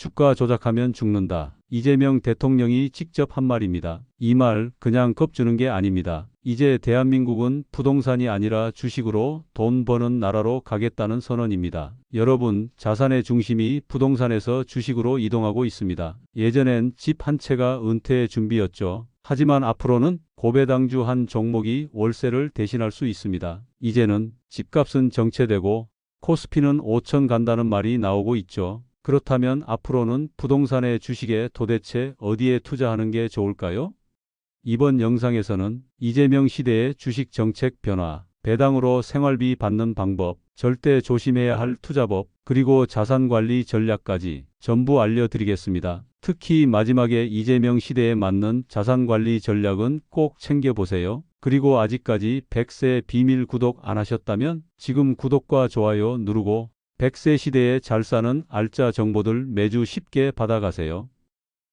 주가 조작하면 죽는다. 이재명 대통령이 직접 한 말입니다. 이 말 그냥 겁주는 게 아닙니다. 이제 대한민국은 부동산이 아니라 주식으로 돈 버는 나라로 가겠다는 선언입니다. 여러분, 자산의 중심이 부동산에서 주식으로 이동하고 있습니다. 예전엔 집 한 채가 은퇴의 준비였죠. 하지만 앞으로는 고배당주 한 종목이 월세를 대신할 수 있습니다. 이제는 집값은 정체되고 코스피는 5천 간다는 말이 나오고 있죠. 그렇다면 앞으로는 부동산의 주식에 도대체 어디에 투자하는 게 좋을까요? 이번 영상에서는 이재명 시대의 주식 정책 변화, 배당으로 생활비 받는 방법, 절대 조심해야 할 투자법, 그리고 자산 관리 전략까지 전부 알려드리겠습니다. 특히 마지막에 이재명 시대에 맞는 자산 관리 전략은 꼭 챙겨보세요. 그리고 아직까지 100세 비밀 구독 안 하셨다면 지금 구독과 좋아요 누르고 100세 시대에 잘 사는 알짜 정보들 매주 쉽게 받아가세요.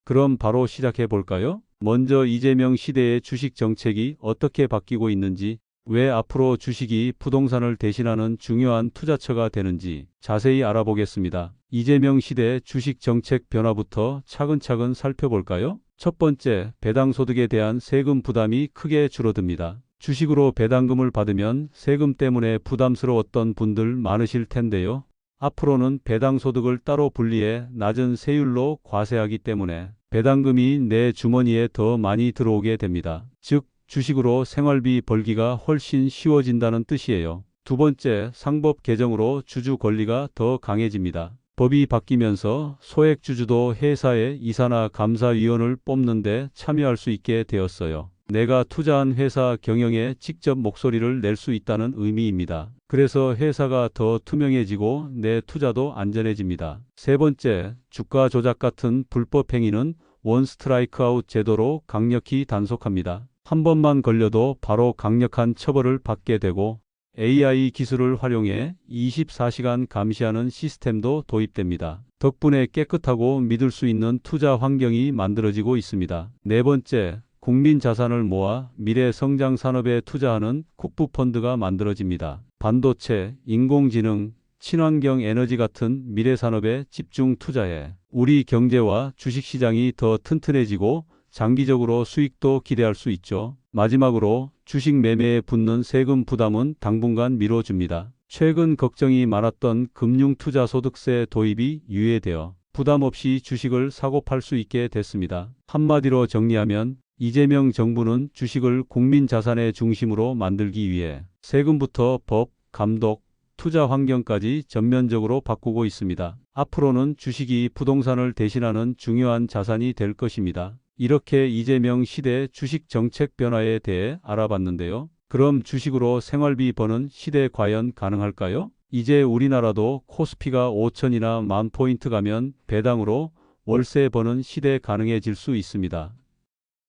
그럼 바로 시작해 볼까요? 먼저 이재명 시대의 주식 정책이 어떻게 바뀌고 있는지, 왜 앞으로 주식이 부동산을 대신하는 중요한 투자처가 되는지 자세히 알아보겠습니다. 이재명 시대 주식 정책 변화부터 차근차근 살펴볼까요? 첫 번째, 배당 소득에 대한 세금 부담이 크게 줄어듭니다. 주식으로 배당금을 받으면 세금 때문에 부담스러웠던 분들 많으실 텐데요. 앞으로는 배당 소득을 따로 분리해 낮은 세율로 과세하기 때문에 배당금이 내 주머니에 더 많이 들어오게 됩니다. 즉, 주식으로 생활비 벌기가 훨씬 쉬워진다는 뜻이에요. 두 번째, 상법 개정으로 주주 권리가 더 강해집니다. 법이 바뀌면서 소액 주주도 회사의 이사나 감사위원을 뽑는데 참여할 수 있게 되었어요. 내가 투자한 회사 경영에 직접 목소리를 낼 수 있다는 의미입니다. 그래서 회사가 더 투명해지고 내 투자도 안전해집니다. 세 번째, 주가 조작 같은 불법 행위는 원 스트라이크 아웃 제도로 강력히 단속합니다. 한 번만 걸려도 바로 강력한 처벌을 받게 되고 AI 기술을 활용해 24시간 감시하는 시스템도 도입됩니다. 덕분에 깨끗하고 믿을 수 있는 투자 환경이 만들어지고 있습니다. 네 번째, 국민 자산을 모아 미래 성장 산업에 투자하는 국부 펀드가 만들어집니다. 반도체, 인공지능, 친환경 에너지 같은 미래 산업에 집중 투자해 우리 경제와 주식시장이 더 튼튼해지고 장기적으로 수익도 기대할 수 있죠. 마지막으로 주식 매매에 붙는 세금 부담은 당분간 미뤄줍니다. 최근 걱정이 많았던 금융투자소득세 도입이 유예되어 부담 없이 주식을 사고 팔 수 있게 됐습니다. 한마디로 정리하면 이재명 정부는 주식을 국민 자산의 중심으로 만들기 위해 세금부터 법, 감독, 투자 환경까지 전면적으로 바꾸고 있습니다. 앞으로는 주식이 부동산을 대신하는 중요한 자산이 될 것입니다. 이렇게 이재명 시대 주식 정책 변화에 대해 알아봤는데요. 그럼 주식으로 생활비 버는 시대 과연 가능할까요? 이제 우리나라도 코스피가 5천이나 만 포인트 가면 배당으로 월세 버는 시대 가능해질 수 있습니다.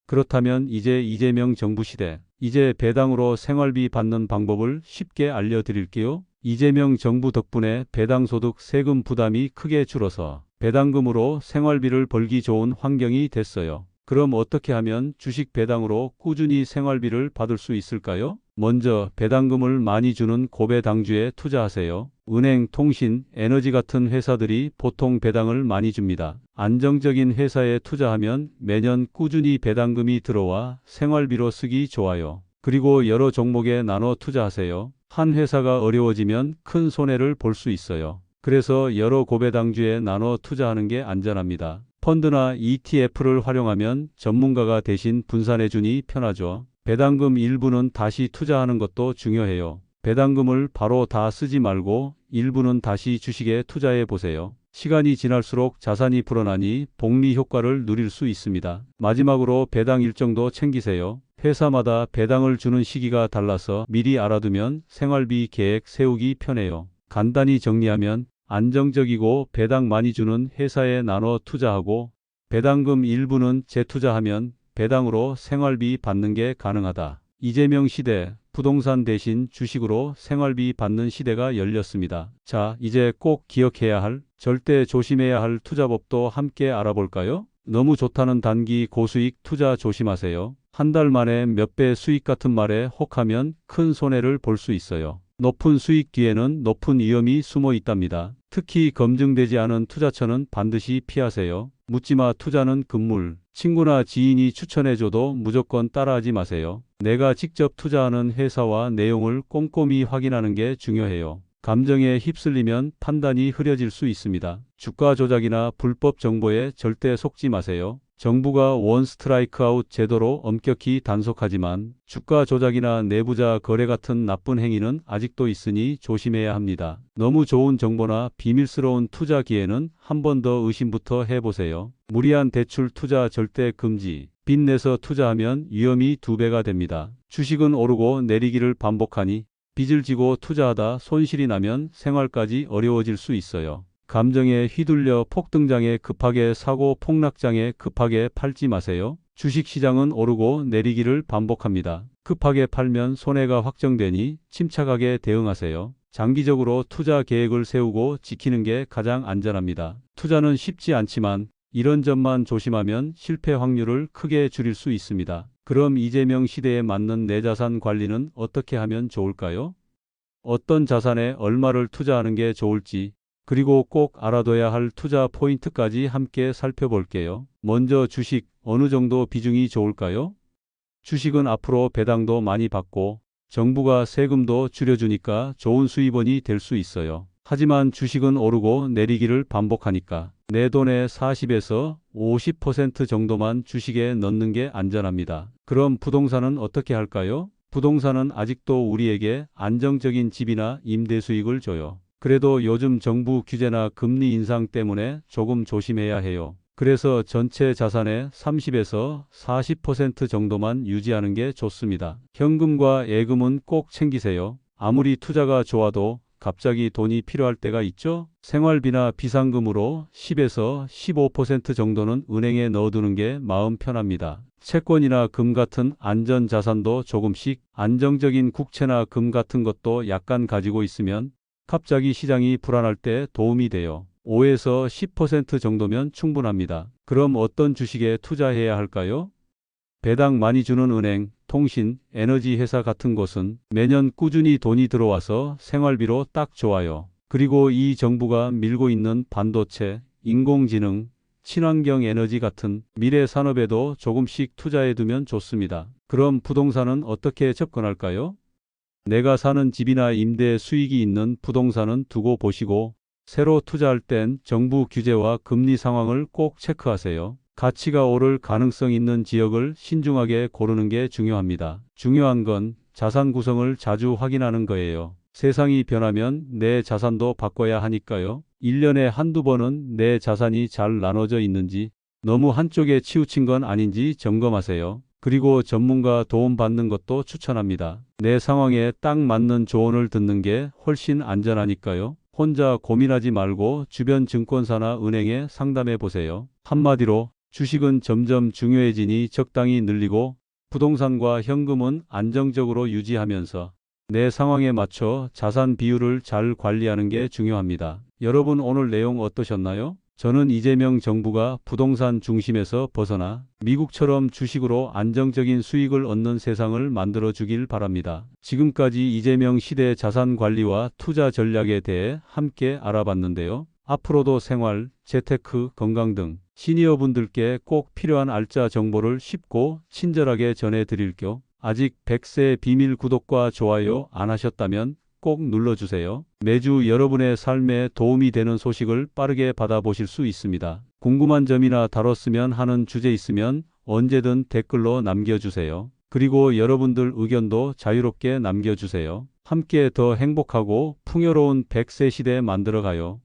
그렇다면 이제 이재명 정부 시대, 이제 배당으로 생활비 받는 방법을 쉽게 알려드릴게요. 이재명 정부 덕분에 배당소득 세금 부담이 크게 줄어서 배당금으로 생활비를 벌기 좋은 환경이 됐어요. 그럼 어떻게 하면 주식 배당으로 꾸준히 생활비를 받을 수 있을까요? 먼저 배당금을 많이 주는 고배당주에 투자하세요. 은행, 통신, 에너지 같은 회사들이 보통 배당을 많이 줍니다. 안정적인 회사에 투자하면 매년 꾸준히 배당금이 들어와 생활비로 쓰기 좋아요. 그리고 여러 종목에 나눠 투자하세요. 한 회사가 어려워지면 큰 손해를 볼 수 있어요. 그래서 여러 고배당주에 나눠 투자하는 게 안전합니다. 펀드나 ETF를 활용하면 전문가가 대신 분산해 주니 편하죠. 배당금 일부는 다시 투자하는 것도 중요해요. 배당금을 바로 다 쓰지 말고 일부는 다시 주식에 투자해 보세요. 시간이 지날수록 자산이 불어나니 복리 효과를 누릴 수 있습니다. 마지막으로 배당 일정도 챙기세요. 회사마다 배당을 주는 시기가 달라서 미리 알아두면 생활비 계획 세우기 편해요. 간단히 정리하면 안정적이고 배당 많이 주는 회사에 나눠 투자하고 배당금 일부는 재투자하면 배당으로 생활비 받는 게 가능하다. 이재명 시대 부동산 대신 주식으로 생활비 받는 시대가 열렸습니다. 자, 이제 꼭 기억해야 할 절대 조심해야 할 투자법도 함께 알아볼까요? 너무 좋다는 단기 고수익 투자 조심하세요. 한 달 만에 몇 배 수익 같은 말에 혹하면 큰 손해를 볼 수 있어요. 높은 수익 뒤에는 높은 위험이 숨어 있답니다. 특히 검증되지 않은 투자처는 반드시 피하세요. 묻지마 투자는 금물. 친구나 지인이 추천해줘도 무조건 따라하지 마세요. 내가 직접 투자하는 회사와 내용을 꼼꼼히 확인하는 게 중요해요. 감정에 휩쓸리면 판단이 흐려질 수 있습니다. 주가 조작이나 불법 정보에 절대 속지 마세요. 정부가 원 스트라이크 아웃 제도로 엄격히 단속하지만 주가 조작이나 내부자 거래 같은 나쁜 행위는 아직도 있으니 조심해야 합니다. 너무 좋은 정보나 비밀스러운 투자 기회는 한 번 더 의심부터 해보세요. 무리한 대출 투자 절대 금지. 빚 내서 투자하면 위험이 두 배가 됩니다. 주식은 오르고 내리기를 반복하니 빚을 지고 투자하다 손실이 나면 생활까지 어려워질 수 있어요. 감정에 휘둘려 폭등장에 급하게 사고 폭락장에 급하게 팔지 마세요. 주식 시장은 오르고 내리기를 반복합니다. 급하게 팔면 손해가 확정되니 침착하게 대응하세요. 장기적으로 투자 계획을 세우고 지키는 게 가장 안전합니다. 투자는 쉽지 않지만 이런 점만 조심하면 실패 확률을 크게 줄일 수 있습니다. 그럼 이재명 시대에 맞는 내 자산 관리는 어떻게 하면 좋을까요? 어떤 자산에 얼마를 투자하는 게 좋을지, 그리고 꼭 알아둬야 할 투자 포인트까지 함께 살펴볼게요. 먼저 주식 어느 정도 비중이 좋을까요? 주식은 앞으로 배당도 많이 받고 정부가 세금도 줄여주니까 좋은 수입원이 될 수 있어요. 하지만 주식은 오르고 내리기를 반복하니까 내 돈의 40에서 50% 정도만 주식에 넣는 게 안전합니다. 그럼 부동산은 어떻게 할까요? 부동산은 아직도 우리에게 안정적인 집이나 임대 수익을 줘요. 그래도 요즘 정부 규제나 금리 인상 때문에 조금 조심해야 해요. 그래서 전체 자산의 30에서 40% 정도만 유지하는 게 좋습니다. 현금과 예금은 꼭 챙기세요. 아무리 투자가 좋아도 갑자기 돈이 필요할 때가 있죠? 생활비나 비상금으로 10에서 15% 정도는 은행에 넣어두는 게 마음 편합니다. 채권이나 금 같은 안전 자산도 조금씩 안정적인 국채나 금 같은 것도 약간 가지고 있으면 갑자기 시장이 불안할 때 도움이 돼요. 5에서 10% 정도면 충분합니다. 그럼 어떤 주식에 투자해야 할까요? 배당 많이 주는 은행, 통신, 에너지 회사 같은 곳은 매년 꾸준히 돈이 들어와서 생활비로 딱 좋아요. 그리고 이 정부가 밀고 있는 반도체, 인공지능, 친환경 에너지 같은 미래 산업에도 조금씩 투자해 두면 좋습니다. 그럼 부동산은 어떻게 접근할까요? 내가 사는 집이나 임대 수익이 있는 부동산은 두고 보시고 새로 투자할 땐 정부 규제와 금리 상황을 꼭 체크하세요. 가치가 오를 가능성 있는 지역을 신중하게 고르는 게 중요합니다. 중요한 건 자산 구성을 자주 확인하는 거예요. 세상이 변하면 내 자산도 바꿔야 하니까요. 1년에 한두 번은 내 자산이 잘 나눠져 있는지 너무 한쪽에 치우친 건 아닌지 점검하세요. 그리고 전문가 도움 받는 것도 추천합니다. 내 상황에 딱 맞는 조언을 듣는 게 훨씬 안전하니까요. 혼자 고민하지 말고 주변 증권사나 은행에 상담해 보세요. 한마디로 주식은 점점 중요해지니 적당히 늘리고 부동산과 현금은 안정적으로 유지하면서 내 상황에 맞춰 자산 비율을 잘 관리하는 게 중요합니다. 여러분 오늘 내용 어떠셨나요? 저는 이재명 정부가 부동산 중심에서 벗어나 미국처럼 주식으로 안정적인 수익을 얻는 세상을 만들어 주길 바랍니다. 지금까지 이재명 시대 자산 관리와 투자 전략에 대해 함께 알아봤는데요. 앞으로도 생활, 재테크, 건강 등 시니어분들께 꼭 필요한 알짜 정보를 쉽고 친절하게 전해드릴 겸 아직 100세 비밀 구독과 좋아요 안 하셨다면 꼭 눌러주세요. 매주 여러분의 삶에 도움이 되는 소식을 빠르게 받아보실 수 있습니다. 궁금한 점이나 다뤘으면 하는 주제 있으면 언제든 댓글로 남겨주세요. 그리고 여러분들 의견도 자유롭게 남겨주세요. 함께 더 행복하고 풍요로운 100세 시대 만들어가요.